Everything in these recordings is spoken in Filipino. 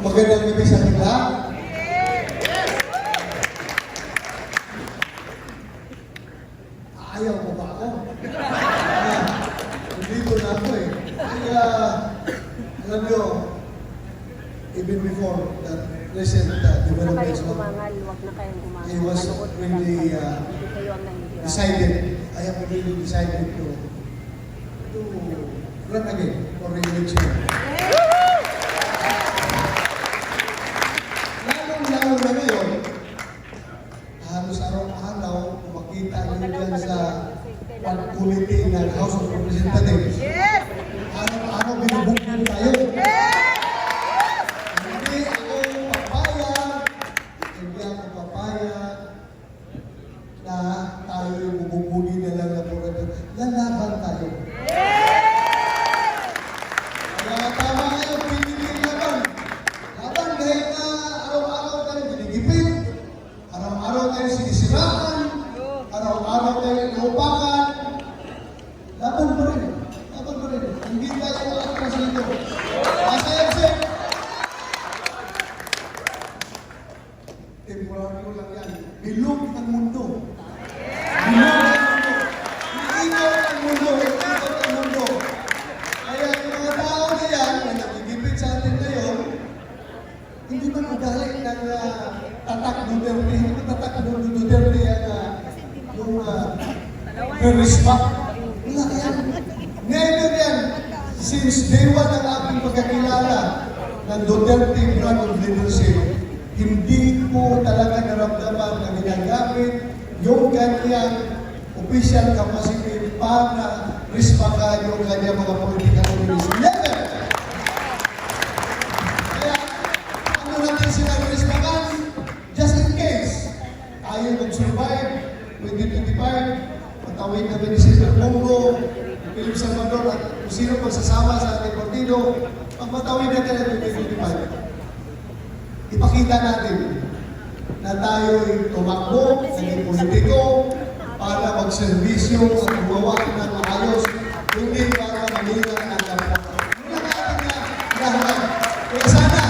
Magandang gabi sa ating lahat. Ayaw mo ba ako? Ah, Nandito na ako eh. Kaya, alam nyo, even before the recent uh, developments, no. I was really, uh, decided, I have really decided to, to run again for re-election. Ng House of Representatives. Araw-araw, binubuksan tayo. Hindi ako papayag, hindi ako papayag na tayo yung bububuli Bilog ang mundo. Bilog ang mundo. Iikot ang mundo. Iikot ang mundo. Kaya yung mga tao na yan, na nagigipit sa atin ngayon, hindi man magaling ng uh, tatak Duterte, hindi man tatak ng Duterte yan, uh, yung uh, respect. Wala yan. Never yan. Since day one ng aking pagkakilala ng Duterte brand of leadership, hindi ko talaga naramdaman na ginagamit yung kanyang official capacity para respakan yung kanyang mga political enemies. Never! Kaya, ano natin sila respakan? Just in case, tayo mag-survive, 2025, patawid na ni Senator Bongo, Philip Salvador, at kung sino pang sasama sa ating partido, pag matawid natin ang 2025, ipakita natin na tayo'y tumakbo, naging politiko, para magserbisyo at gumawa ng maayos, hindi para manila ang kapwa. Yun ang ating lahat. Kaya sana,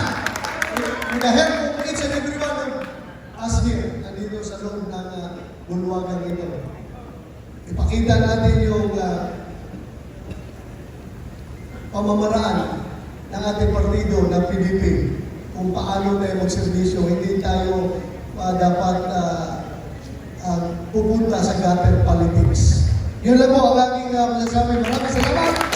with the help of each and every one of us here, nandito sa loob ng uh, bulwagan ito, ipakita natin yung uh, pamamaraan ng ating partido ng PDP kung paano tayo magserbisyo. Hindi tayo uh, dapat uh, uh, pupunta sa gutter politics. Yun lang po ang aking uh, masasabi. Maraming salamat.